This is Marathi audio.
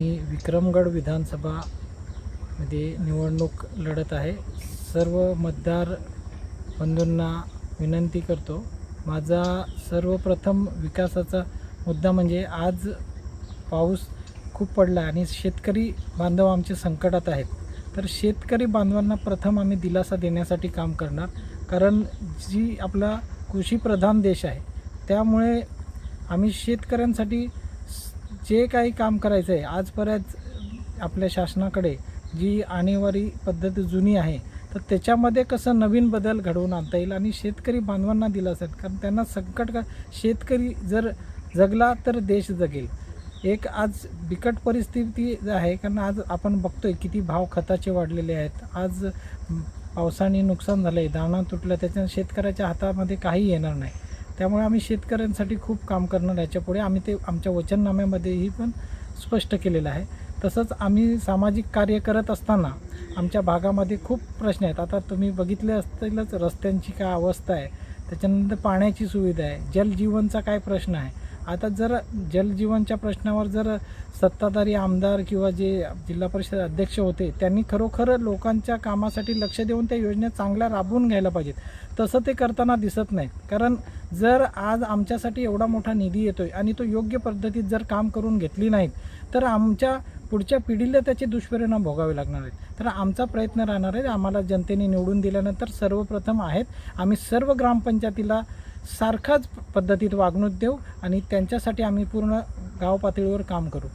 मी विक्रमगड विधानसभा मध्ये निवडणूक लढत आहे. सर्व मतदार बंधूंना विनंती करतो. माझा सर्वप्रथम विकासाचा मुद्दा म्हणजे आज पाऊस खूप पडला आणि शेतकरी बांधव आमचे संकटात आहेत. तर शेतकरी बांधवांना प्रथम आम्ही दिलासा देण्यासाठी काम करणार. कारण जी आपला कृषीप्रधान देश आहे त्यामुळे आम्ही शेतकऱ्यांसाठी जे काही काम करायचं आहे आजपर्यंत आपल्या शासनाकडे जी आणीवारी पद्धत जुनी आहे तर त्याच्यामध्ये कसं नवीन बदल घडवून आणता येईल आणि शेतकरी बांधवांना दिला असेल कारण त्यांना संकट का शेतकरी जर जगला तर देश जगेल. एक आज बिकट परिस्थिती आहे कारण आज आपण बघतोय किती भाव खताचे वाढलेले आहेत. आज पावसाने नुकसान झालं आहे दाणा तुटलं त्याच्यानं शेतकऱ्याच्या हातामध्ये काही येणार नाही. त्यामुळे आम्ही शेतकऱ्यांसाठी खूप काम करणार याच्यापुढे आम्ही ते आमच्या वचननाम्यामध्येही पण स्पष्ट केलेलं आहे. तसंच आम्ही सामाजिक कार्य करत असताना आमच्या भागामध्ये खूप प्रश्न आहेत. आता तुम्ही बघितले असतीलच रस्त्यांची काय अवस्था आहे त्याच्यानंतर पाण्याची सुविधा आहे जलजीवनचा काय प्रश्न आहे आता जर जलजीवनच्या प्रश्नावर जर सत्ताधारी आमदार किंवा जे जिल्हा परिषद अध्यक्ष होते त्यांनी खरोखर लोकांच्या कामासाठी लक्ष देऊन त्या योजना चांगल्या राबवून घ्यायला पाहिजेत. तसं ते करताना दिसत नाही कारण जर आज आमच्यासाठी एवढा मोठा निधी येतोय आणि तो योग्य पद्धतीत जर काम करून घेतली नाहीत तर आमच्या पुढच्या पिढीला त्याचे दुष्परिणाम भोगावे लागणार आहेत. तर आमचा प्रयत्न राहणार आहे आम्हाला जनतेने निवडून दिल्यानंतर सर्वप्रथम आहेत. आम्ही सर्व ग्रामपंचायतीला सारखाच पद्धतीत वागणूक देऊ आणि त्यांच्यासाठी आम्ही पूर्ण गाव पातळीवर काम करू.